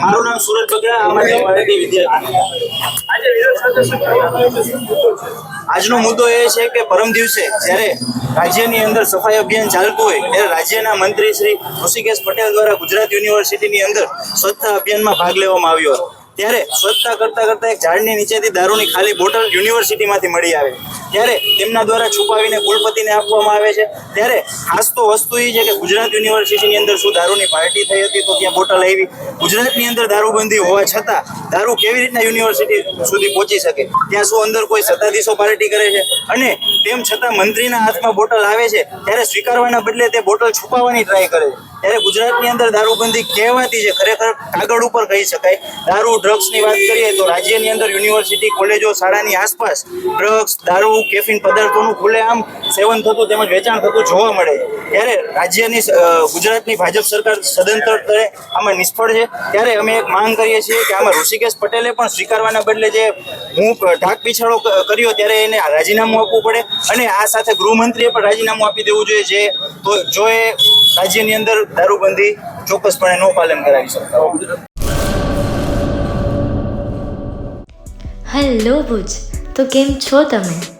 મારું નામ સુરત આજનો મુદ્દો એ છે કે પરમ દિવસે જ્યારે રાજ્યની અંદર સફાઈ અભિયાન ચાલતું હોય, ત્યારે રાજ્યના મંત્રી શ્રી ઋષિકેશ પટેલ દ્વારા ગુજરાત યુનિવર્સિટીની અંદર સ્વચ્છતા અભિયાનમાં ભાગ લેવામાં આવ્યો હતો. ત્યારે સ્વચ્છતા કરતા કરતા એક ઝાડની નીચેથી દારૂની ખાલી બોટલ યુનિવર્સિટીમાંથી મળી આવે. ત્યારે તેમના દ્વારા છુપાવીને કુલપતિને આપવામાં આવે છે. ત્યારે ખાસ તો વસ્તુ એ છે કે ગુજરાત યુનિવર્સિટીની અંદર શું દારૂની પાર્ટી થઈ હતી તો ત્યાં બોટલ આવી. ગુજરાતની અંદર દારૂબંધી હોવા છતાં દારૂ કેવી રીતના યુનિવર્સિટી સુધી પહોંચી શકે? ત્યાં શું અંદર કોઈ સત્તાધીશો પાર્ટી કરે છે? અને તેમ છતાં મંત્રીના હાથમાં બોટલ આવે છે, ત્યારે સ્વીકારવાના બદલે તે બોટલ છુપાવવાની ટ્રાય કરે છે. ત્યારે ગુજરાતની અંદર દારૂબંધી કહેવાતી છે, ખરેખર કાગળ ઉપર કહી શકાય. દારૂ ડ્રગ્સની વાત કરીએ તો રાજ્યની અંદર યુનિવર્સિટી, કોલેજો, શાળાની આસપાસ ડ્રગ્સ દારૂ કેફીન પદાર્થોનું ખુલ્લેઆમ સેવન થતું તેમજ વેચાણ થતું જોવા મળે છે. ત્યારે રાજ્યની ગુજરાતની ભાજપ સરકાર સદંતર તરે આમાં નિષ્ફળ છે. ત્યારે અમે એક માંગ કરીએ છીએ કે આમાં ઋષિકેશ પટેલે પણ સ્વીકારવાના બદલે જે હું ઢાક પીછાડો કર્યો ત્યારે એને રાજીનામું આપવું પડે અને આ સાથે ગૃહમંત્રીએ પણ રાજીનામું આપી દેવું જોઈએ જે તો જો એ રાજ્યની અંદર દારૂબંધી ચોક્કસપણે નો પાલન કરાવી શકતા હેલો ભુજ, તો કેમ છો તમે?